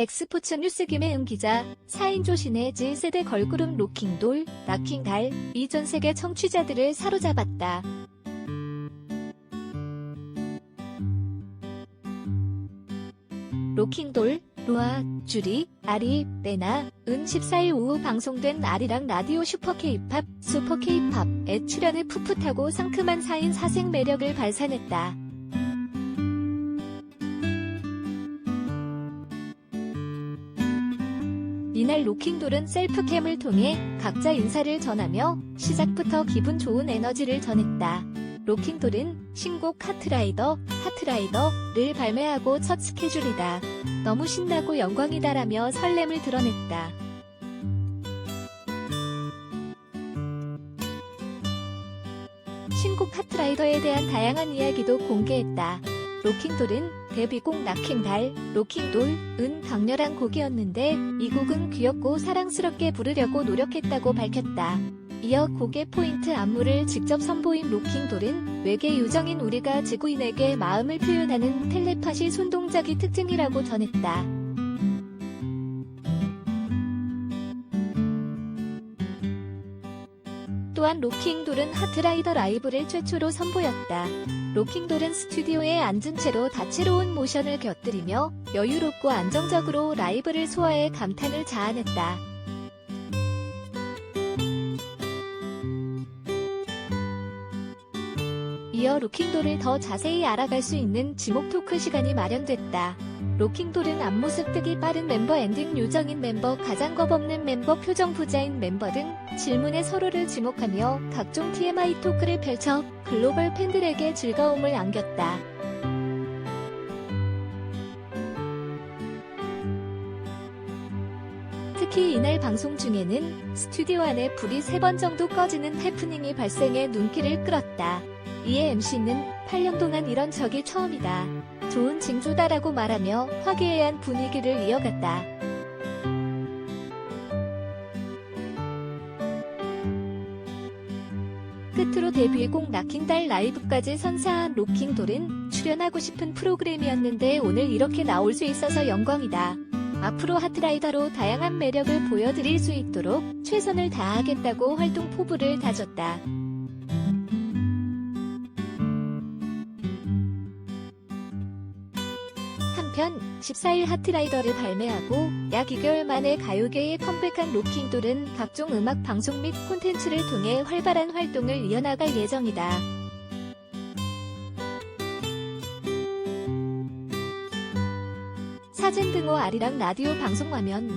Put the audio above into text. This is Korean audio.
엑스포츠 뉴스 김혜은 기자, 4인 조 신의 G세대 걸그룹 로킹돌, 락킹달, 이 전 세계 청취자들을 사로잡았다. 로킹돌, 로아, 주리, 아리, 레나, 은 14일 오후 방송된 아리랑 라디오 슈퍼 케이팝, 슈퍼 케이팝에 출연해 풋풋하고 상큼한 4인 사생 매력을 발산했다. 이날 로킹돌은 셀프캠을 통해 각자 인사를 전하며 시작부터 기분 좋은 에너지를 전했다. 로킹돌은 신곡 하트라이더, 하트라이더를 발매하고 첫 스케줄이다. 너무 신나고 영광이다라며 설렘을 드러냈다. 신곡 하트라이더에 대한 다양한 이야기도 공개했다. 로킹돌은 데뷔곡 락킹달, 로킹돌은 강렬한 곡이었는데 이 곡은 귀엽고 사랑스럽게 부르려고 노력했다고 밝혔다. 이어 곡의 포인트 안무를 직접 선보인 로킹돌은 외계 요정인 우리가 지구인에게 마음을 표현하는 텔레파시 손동작이 특징이라고 전했다. 또한 로킹돌은 하트라이더 라이브를 최초로 선보였다. 로킹돌은 스튜디오에 앉은 채로 다채로운 모션을 곁들이며 여유롭고 안정적으로 라이브를 소화해 감탄을 자아냈다. 이어 로킹돌을 더 자세히 알아갈 수 있는 지목 토크 시간이 마련됐다. 로킹돌은 앞모습 뜨기 빠른 멤버 엔딩 요정인 멤버 가장 겁없는 멤버 표정 부자인 멤버 등 질문에 서로를 지목하며 각종 TMI 토크를 펼쳐 글로벌 팬들에게 즐거움을 안겼다. 특히 이날 방송 중에는 스튜디오 안에 불이 세번 정도 꺼지는 해프닝이 발생해 눈길을 끌었다. 이에 MC는 8년 동안 이런 적이 처음이다. 좋은 징조다라고 말하며 화기애애한 분위기를 이어갔다. 끝으로 데뷔곡 락킹달 라이브까지 선사한 로킹돌은 출연하고 싶은 프로그램이었는데 오늘 이렇게 나올 수 있어서 영광이다. 앞으로 하트라이더로 다양한 매력을 보여드릴 수 있도록 최선을 다하겠다고 활동 포부를 다졌다. 한편 14일 하트라이더를 발매하고 약 2개월 만에 가요계에 컴백한 로킹돌은 각종 음악 방송 및 콘텐츠를 통해 활발한 활동을 이어나갈 예정이다. 사진 등호 아리랑 라디오 방송 화면